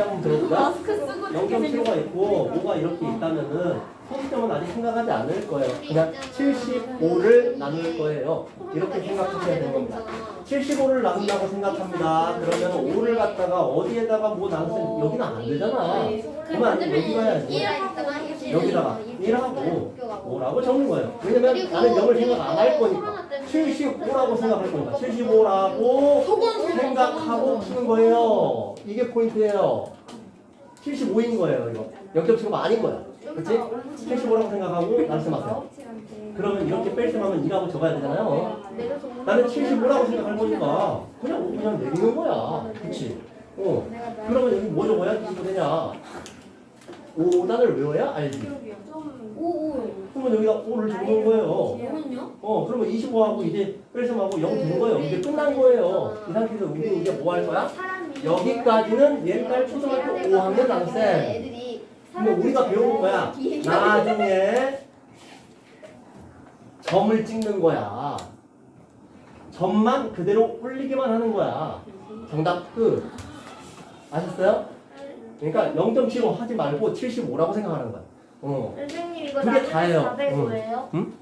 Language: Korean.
시작. 마스크 쓰고 0.75가 있고 뭐가 이렇게 있다면은 소수점은 아직 생각하지 않을 거예요. 그냥 75를 나눌 거예요. 이렇게 생각하셔야 되는 겁니다. 75를 나눈다고 생각합니다. 그러면 5를 갖다가 어디에다가 뭐 나누면 여기는 안 되잖아. 그러면 아니 여기 가야지. 여기다가 1하고 5라고 적는 거예요. 왜냐면 나는 0을 생각 안 할 거니까. 75라고 생각할 거니까. 75라고 생각하고 푸는 거예요. 이게 포인트예요. 75인 거예요, 이거. 0.75가 아닌 거야. 그치? 75라고 생각하고 말씀하세요. 그러면 이렇게 뺄셈하면 2라고 적어야 되잖아요. 나는 75라고 생각할 거니까 그냥 그냥 내리는 거야. 그치? 어. 그러면 여기 뭐 적어야 이거 되냐? 5단을 외워야 알지? 그러면 여기다 5를 적는 거예요. 어, 그러면 25하고 이제 뺄셈하고 0 되는 거예요. 이제 끝난 거예요. 이 상태에서 우리 이제 뭐 할 거야? 여기까지는 옛날 초등학교 5학년 남쌤. 근데 우리가 배운 거야. 나중에 점을 찍는 거야. 점만 그대로 올리기만 하는 거야. 정답 끝. 아셨어요? 그러니까 0.75 하지 말고 75라고 생각하는 거야. 어. 선생님 이거 그게 나중에 다예요. 400 응. 뭐예요? 응?